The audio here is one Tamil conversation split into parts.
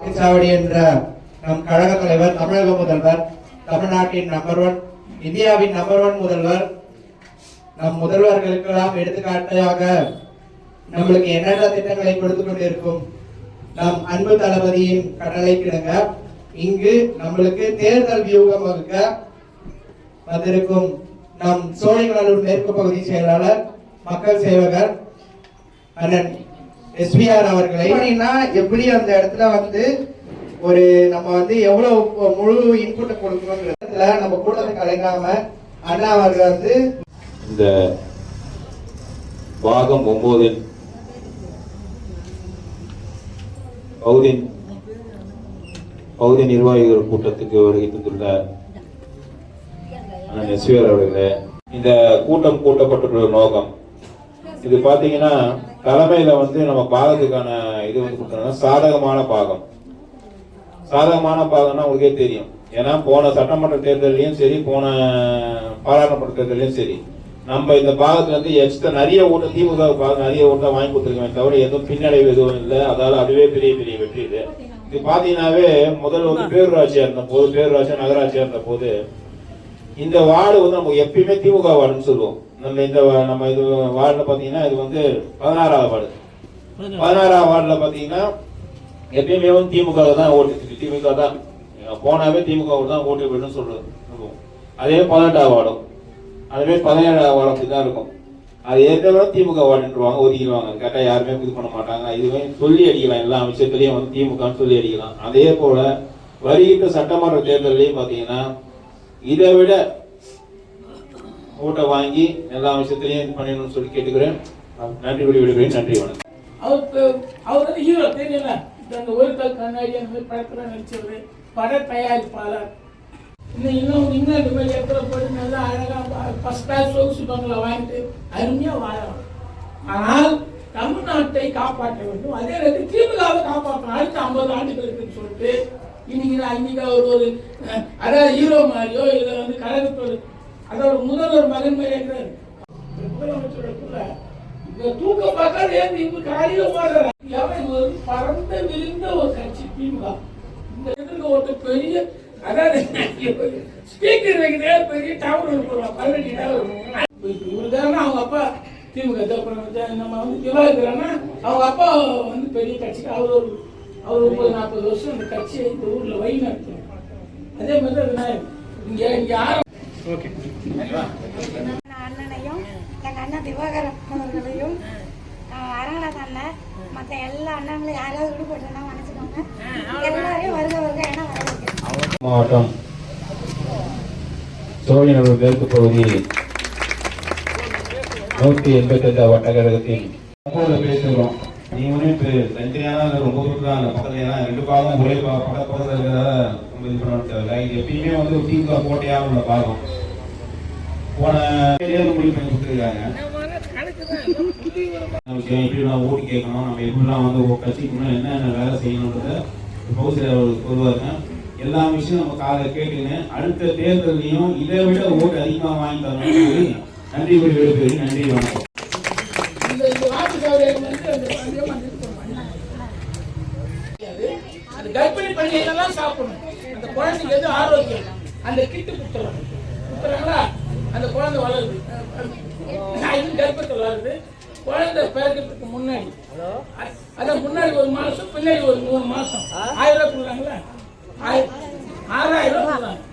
சாவடி என்ற நம் கழக தலைவர் தமிழக முதல்வர் தமிழ்நாட்டின் நம்பர் ஒன் இந்தியாவின் நம்பர் ஒன் முதல்வர் நம் முதல்வர்களுக்கெல்லாம் எடுத்துக்காட்டாக நம்மளுக்கு என்னென்ன திட்டங்களை கொடுத்து கொண்டிருக்கும் நம் அன்பு தளபதியின் கடலை கிடங்க. இங்கு நம்மளுக்கு தேர்தல் வியூகம் வகுக்க வந்திருக்கும் நம் சோழிங்கநல்லூர் மேற்கு பகுதி செயலாளர் மக்கள் சேவகர் அண்ணன் எஸ்பிஆர் அவர்களை எப்படி அந்த இடத்துல வந்து ஒரு நம்ம வந்து எவ்வளவு முழு இன்புட் கொடுக்கணுங்கிறதுல நம்ம கூட்டத்தை கலைக்காம அண்ணா அவர்கள் வந்து இந்த பாகம் ஒன்பதில் பகுதி பகுதி நிர்வாகிகள் கூட்டத்துக்கு வருகை தந்துள்ள அண்ணன் எஸ்விஆர் அவர்களே இந்த கூட்டம் கூட்டப்பட்டுள்ள நோக்கம் இது பாத்தீங்கன்னா தலைமையில வந்து நம்ம பாகத்துக்கான இது வந்து கொடுத்தோம்னா சாதகமான பாகம். சாதகமான பாகம்னா உங்களுக்கே தெரியும். ஏன்னா போன சட்டமன்ற தேர்தலையும் சரி போன பாராளுமன்ற தேர்தலையும் சரி நம்ம இந்த பாகத்துல இருந்து எக்ஸ்ட்ரா நிறைய ஓட்டு திமுக பாகம் நிறைய ஓட்டம் வாங்கி கொடுத்துருக்கோமே தவிர எதுவும் பின்னடைவு எதுவும் இல்லை. அதால அதுவே பெரிய பெரிய வெற்றி இது. இது பாத்தீங்கன்னாவே முதல்ல வந்து பேரூராட்சியா இருந்த போது பேரூராட்சியா நகராட்சியா இருந்த போது இந்த வார்டு வந்து நம்ம எப்பயுமே திமுக வார்டுன்னு சொல்லுவோம். நம்ம இந்த நம்ம இது வார்டில் பார்த்தீங்கன்னா இது வந்து பதினாறாவது வார்டு. பதினாறாவது வார்டில் பார்த்தீங்கன்னா எப்பயுமே வந்து திமுக தான் ஓட்டு திமுக தான். போனாவே திமுக தான் ஓட்டு விடுன்னு சொல்றது. சொல்லுவோம். அதே பதினெட்டாவது வார்டும் அதுவே பதினேழாவது வார்டு அப்படி தான் இருக்கும். அது ஏற்கனவே திமுக வார்டுன்றவாங்க ஒதுக்கிடுவாங்க. கேட்டால் யாருமே இது பண்ண மாட்டாங்க. இதுவே சொல்லி அடிக்கலாம். எல்லா விஷயத்துலையும் வந்து திமுகன்னு சொல்லி அடிக்கலாம். அதே போல வருகின்ற சட்டமன்ற தேர்தலையும் பார்த்தீங்கன்னா இதை விட ஓட்டை வாங்கி எல்லா விஷயத்திலையும் இது பண்ணணும்னு சொல்லி கேட்டுக்கிறேன். நன்றி கூடி விடுகிறேன் நன்றி வணக்கம். அவருக்கு அவர் வந்து ஹீரோ தெரியல இந்த அந்த ஒரு கல் கண்ணாடி அந்த மாதிரி படத்துல நடிச்சவர் பட தயாரிப்பாளர். இன்னும் இன்னும் இன்னும் இந்த மாதிரி எத்தனை போட்டு நல்லா அழகா ஃபஸ்ட் கிளாஸ் சொகுசு பங்களா வாங்கிட்டு அருமையா வாழலாம் ஆனால் தமிழ்நாட்டை காப்பாற்ற வேண்டும். அதே நேரத்தில் திமுகவை காப்பாற்றணும். அடுத்த ஐம்பது ஆண்டுகளுக்குன்னு சொல்லிட்டு இன்னைக்கு நான் ஒரு அவர் ஒரு அதாவது ஹீரோ மாதிரியோ இல்லை வந்து கழகத்தோடு அதோட முதல்வர் மகன் மாதிரி இருக்கிறாரு. முதலமைச்சருக்குள்ள இந்த தூக்க பார்க்காத ஏன் இவங்க காலையில போடுறாரு எவன் ஒரு பறந்த விரிந்த ஒரு கட்சி திமுக. இந்த எதிர்க்க ஒரு பெரிய அதாவது ஸ்பீக்கர் வைக்கிறதே பெரிய டவர் ஒன்று பதினெட்டு டவர் இவருக்கான அவங்க அப்பா திமுக நம்ம வந்து திவாகரன்னா அவங்க அப்பா வந்து பெரிய கட்சி அவர் ஒரு அவர் முப்பது நாற்பது வருஷம் இந்த கட்சியை இந்த ஊர்ல வழி நடத்துறாரு அதே மாதிரி விநாயகர். இங்க இங்க யாரும் நான் அண்ணனையும் எங்கள் அண்ணன் திவாகரன் அவர்களையும் அரங்கநாத் அண்ணன் மற்ற எல்லா அண்ணன்களும் யாராவது விடுபட்டுனா மன்னிச்சுக்கோங்க. எல்லாரையும் வருக வருக வரவேற்கிறேன். மாவட்டம் சோழிநல்லூர் மேற்கு பகுதி நூத்தி எண்பத்தி ஐந்து வட்டக்கழகத்தில் அப்போது பேசுகிறோம். நீ இப்போ தனித்தனியான ரொம்ப தான் பக்கத்துல ரெண்டு பாகம் ஒரே பா- பக்கத்தில் இருக்கிறதால இது பண்ண இது எப்பயுமே வந்து ஒரு திமுக கோட்டையாக உள்ள பாகம். போன முடிவு பண்ணி கொடுத்துருக்காங்க. நமக்கு எப்படிலாம் ஓட்டு கேட்கணும். நம்ம எப்படிலாம் வந்து ஒரு கட்சிக்கு முன்னாடி என்னென்ன வேலை செய்யணுன்றத கௌசல்யா அவர்கள் சொல்லுவாங்க. எல்லா விஷயம் நம்ம காதை கேட்டுன்னு அடுத்த தேர்தலையும் இதை விட ஓட்டு அதிகமாக வாங்கி தரணும்னு சொல்லி நன்றி கூறி நன்றி வணக்கம் இந்த இந்த வாக்கு சௌகரியம் வந்து அந்த அதிகமா நிறுத்தணும். அந்த கர்ப்பிணி சாப்பிடணும். அந்த குழந்தைக்கு எது ஆரோக்கியம்? அந்த கிட்டு குத்துறோம் குத்துறாங்களா அந்த குழந்தை வளருது. இது கர்ப்பத்தில் வளருது. குழந்தை பிறக்கிறதுக்கு முன்னாடி. அதான் முன்னாடி ஒரு மாசம் பின்னாடி ஒரு மூணு மாசம். ஆயிரம் ரூபாய் கொடுக்குறாங்களா? ஆயிரம் ஆறாயிரம் ரூபாய் கொடுக்குறாங்க.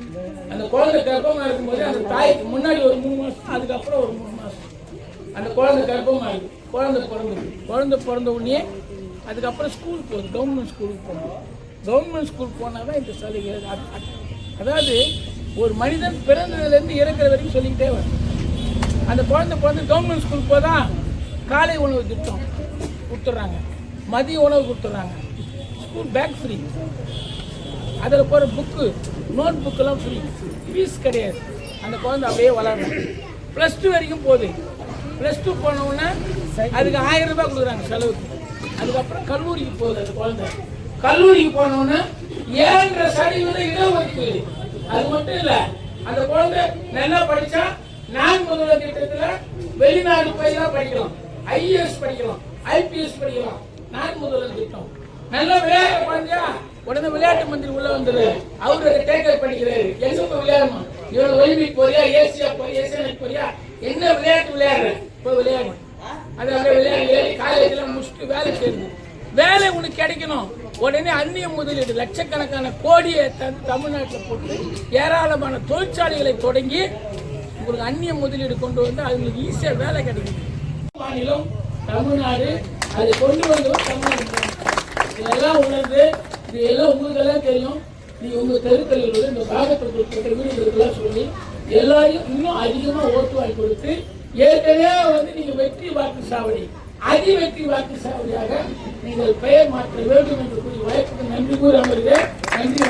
அந்த குழந்தை கர்ப்பமா இருக்கும்போது அந்த தாய்க்கு முன்னாடி ஒரு மூணு மாசம் அதுக்கப்புறம் ஒரு மூணு மாசம். அந்த குழந்தை கர்ப்பமா இருக்கு. குழந்தை பிறந்து குழந்தை பிறந்த உடனே அதுக்கப்புறம் ஸ்கூல் போகுது. கவர்மெண்ட் ஸ்கூலுக்கு போகணும். கவர்மெண்ட் ஸ்கூல் போனால் தான் இந்த சலுகை அதாவது ஒரு மனிதன் பிறந்ததுலேருந்து இறக்குற வரைக்கும் சொல்லிக்கிட்டே வரும் அந்த குழந்தை பிறந்து கவர்மெண்ட் ஸ்கூல் போதான் காலை உணவு திட்டம் கொடுத்துட்றாங்க. மதிய உணவு கொடுத்துட்றாங்க. ஸ்கூல் பேக் ஃப்ரீ அதில் போகிற புக்கு நோட் புக்கெல்லாம் ஃப்ரீ ஃபீஸ் கிடையாது. அந்த குழந்தை அப்படியே வளரணும் ப்ளஸ் டூ வரைக்கும் போகுது. ப்ளஸ் டூ போனவுடனே அதுக்கு ஆயிரம் ரூபாய் கொடுக்குறாங்க செலவுக்கு. அதுக்கப்புறம் கல்லூரிக்கு போகுது அந்த குழந்தை. கல்லூரிக்கு போனவுடனே ஏழரை சதவீதம் இடஒதுக்கீடு. அது மட்டும் இல்லை அந்த குழந்தை நல்லா படிச்சா நான் முதல்வர் திட்டத்தில் வெளிநாடு போய் தான் படிக்கலாம் ஐஏஎஸ் படிக்கலாம் ஐபிஎஸ் படிக்கலாம் நான் முதல்வர் திட்டம். நல்லா விளையாட குழந்தையா உடனே விளையாட்டு மந்திரி உள்ள வந்தது அவரு டேக்கர் படிக்கிறாரு எங்க போய் விளையாடணும்? இவன் ஒலிம்பிக் போறியா ஏசியா போறியா ஏசியானிக் போறியா? என்ன விளையாட்டு விளையாடுற? போய் விளையாடு. அது விளையாடி காலேஜ்ல முடிச்சுட்டு வேலை செய்யணும் வேலை உனக்கு கிடைக்கணும். உடனே அந்நிய முதலீடு லட்சக்கணக்கான கோடியை தந்து தமிழ்நாட்டில் போட்டு ஏராளமான தொழிற்சாலைகளை தொடங்கி உங்களுக்கு அந்நிய முதலீடு கொண்டு வந்து அவங்களுக்கு ஈஸியாக வேலை கிடைக்குது. மாநிலம் தமிழ்நாடு அதை கொண்டு வந்தவர் தமிழ்நாடு இதெல்லாம் உணர்ந்து இது எல்லாம் உங்களுக்கு எல்லாம் தெரியும். நீங்க உங்க தெருக்களில் இந்த பாகத்தில் வீடுகளுக்கெல்லாம் சொல்லி எல்லாரையும் இன்னும் அதிகமாக ஓட்டு வாங்கி கொடுத்து ஏற்கனவே வந்து நீங்க வெற்றி வாக்கு சாவடி. அதிவெற்றி வாக்கு சாவடியாக நீங்கள் பெயர் மாற்ற வேண்டும் என்று கூறி வாய்ப்புக்கு நன்றி கூறி அமர்கிறேன். நன்றி